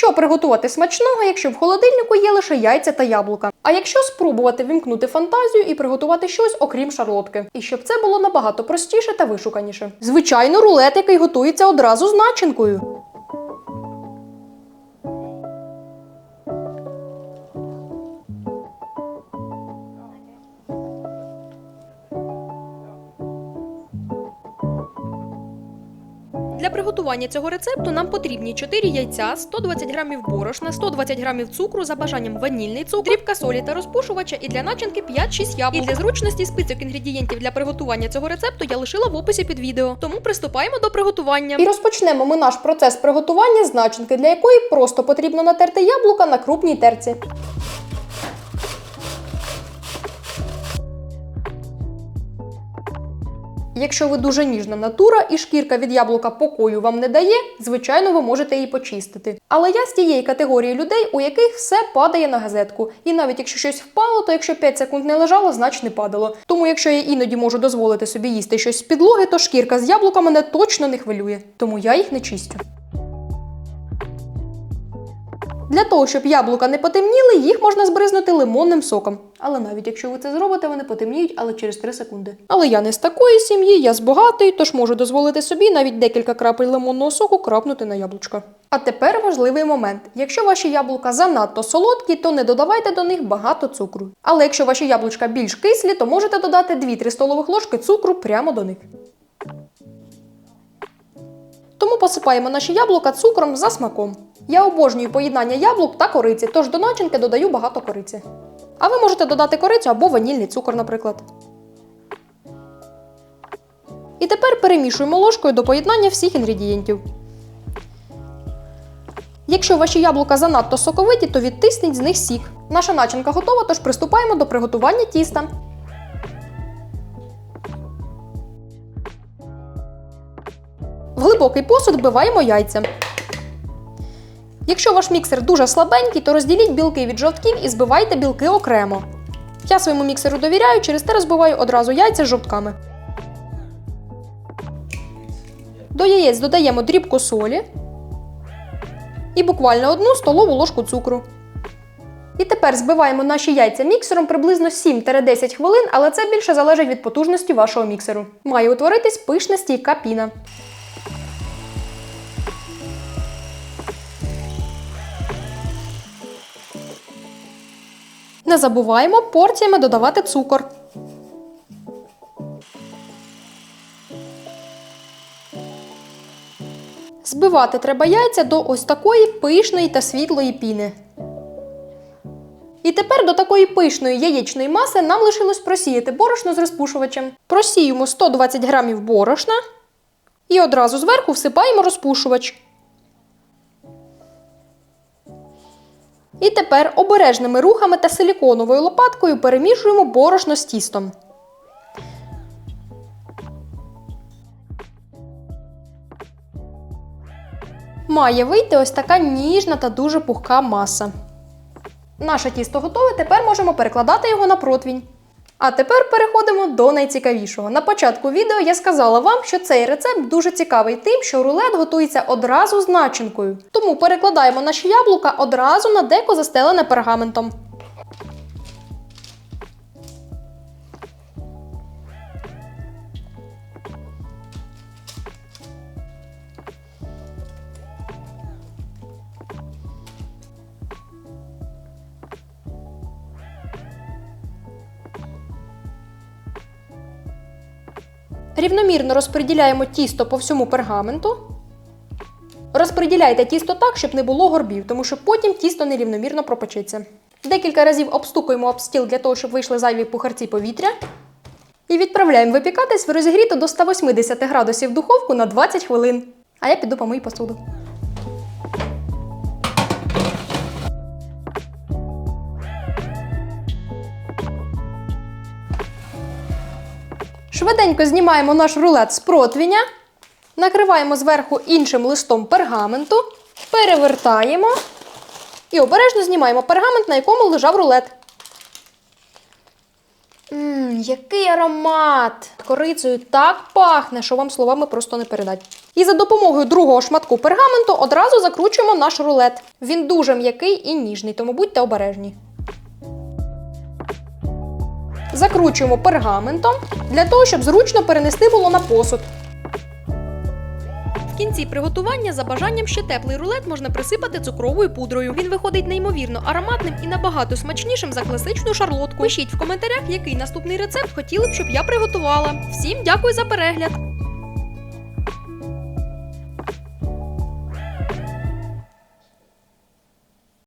Що приготувати смачного, якщо в холодильнику є лише яйця та яблука? А якщо спробувати вімкнути фантазію і приготувати щось окрім шарлотки, і щоб це було набагато простіше та вишуканіше. Звичайно, рулет, який готується одразу з начинкою. Для приготування цього рецепту нам потрібні 4 яйця, 120 грамів борошна, 120 грамів цукру, за бажанням ванільний цукор, дрібка солі та розпушувача і для начинки 5-6 яблук. І для зручності список інгредієнтів для приготування цього рецепту я лишила в описі під відео. Тому приступаємо до приготування. І розпочнемо ми наш процес приготування з начинки, для якої просто потрібно натерти яблука на крупній терці. Якщо ви дуже ніжна натура і шкірка від яблука покою вам не дає, звичайно, ви можете її почистити. Але я з тієї категорії людей, у яких все падає на газетку. І навіть якщо щось впало, то якщо 5 секунд не лежало, значить не падало. Тому якщо я іноді можу дозволити собі їсти щось з підлоги, то шкірка з яблука мене точно не хвилює. Тому я їх не чистю. Для того, щоб яблука не потемніли, їх можна збризнути лимонним соком. Але навіть якщо ви це зробите, вони потемніють, але через 3 секунди. Але я не з такої сім'ї, я з багатої, тож можу дозволити собі навіть декілька крапель лимонного соку крапнути на яблучка. А тепер важливий момент. Якщо ваші яблука занадто солодкі, то не додавайте до них багато цукру. Але якщо ваші яблучка більш кислі, то можете додати 2-3 столових ложки цукру прямо до них. Тому посипаємо наші яблука цукром за смаком. Я обожнюю поєднання яблук та кориці, тож до начинки додаю багато кориці. А ви можете додати корицю або ванільний цукор, наприклад. І тепер перемішуємо ложкою до поєднання всіх інгредієнтів. Якщо ваші яблука занадто соковиті, то відтисніть з них сік. Наша начинка готова, тож приступаємо до приготування тіста. В глибокий посуд вбиваємо яйця. Якщо ваш міксер дуже слабенький, то розділіть білки від жовтків і збивайте білки окремо. Я своєму міксеру довіряю, через те розбиваю одразу яйця з жовтками. До яєць додаємо дрібку солі і буквально одну столову ложку цукру. І тепер збиваємо наші яйця міксером приблизно 7-10 хвилин, але це більше залежить від потужності вашого міксеру. Має утворитись пишна стійка піна. Не забуваємо порціями додавати цукор. Збивати треба яйця до ось такої пишної та світлої піни. І тепер до такої пишної яєчної маси нам лишилось просіяти борошно з розпушувачем. Просіємо 120 грамів борошна і одразу зверху всипаємо розпушувач. І тепер обережними рухами та силіконовою лопаткою перемішуємо борошно з тістом. Має вийти ось така ніжна та дуже пухка маса. Наше тісто готове, тепер можемо перекладати його на противінь. А тепер переходимо до найцікавішого. На початку відео я сказала вам, що цей рецепт дуже цікавий тим, що рулет готується одразу з начинкою. Тому перекладаємо наші яблука одразу на деко застелене пергаментом. Рівномірно розподіляємо тісто по всьому пергаменту. Розподіляйте тісто так, щоб не було горбів, тому що потім тісто нерівномірно пропечеться. Декілька разів обстукуємо об стіл для того, щоб вийшли зайві пухарці повітря. І відправляємо випікатись в розігріту до 180 градусів духовку на 20 хвилин. А я піду помию посуду. Швиденько знімаємо наш рулет з противня, накриваємо зверху іншим листом пергаменту, перевертаємо і обережно знімаємо пергамент, на якому лежав рулет. Ммм, який аромат! Корицею так пахне, що вам словами просто не передать. І за допомогою другого шматку пергаменту одразу закручуємо наш рулет. Він дуже м'який і ніжний, тому будьте обережні. Закручуємо пергаментом для того, щоб зручно перенести було на посуд. В кінці приготування за бажанням ще теплий рулет можна присипати цукровою пудрою. Він виходить неймовірно ароматним і набагато смачнішим за класичну шарлотку. Пишіть в коментарях, який наступний рецепт хотіли б, щоб я приготувала. Всім дякую за перегляд!